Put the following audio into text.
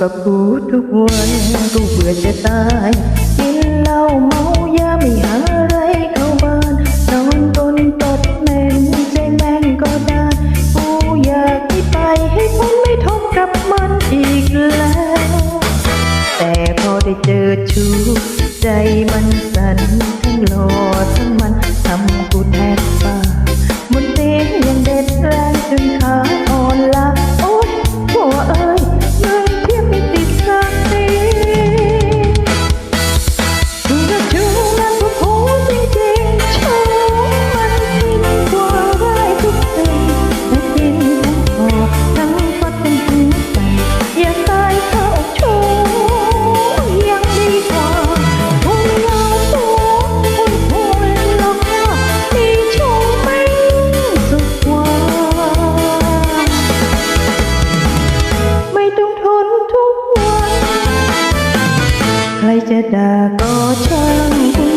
กับกูทุกวันกูเบื่อจะตายกินเหล้าเมายาไม่หาอะไรเข้าบ้านนอนบนตดแม่งใจแม่งก็ด้กูอยากให้ไปให้พ้นไม่ทบกับมันอีกแล้ว แต่พอได้เจอชูใจมันสั่นทั้งหลอดทั้งมัน จะด่าก็ช่าง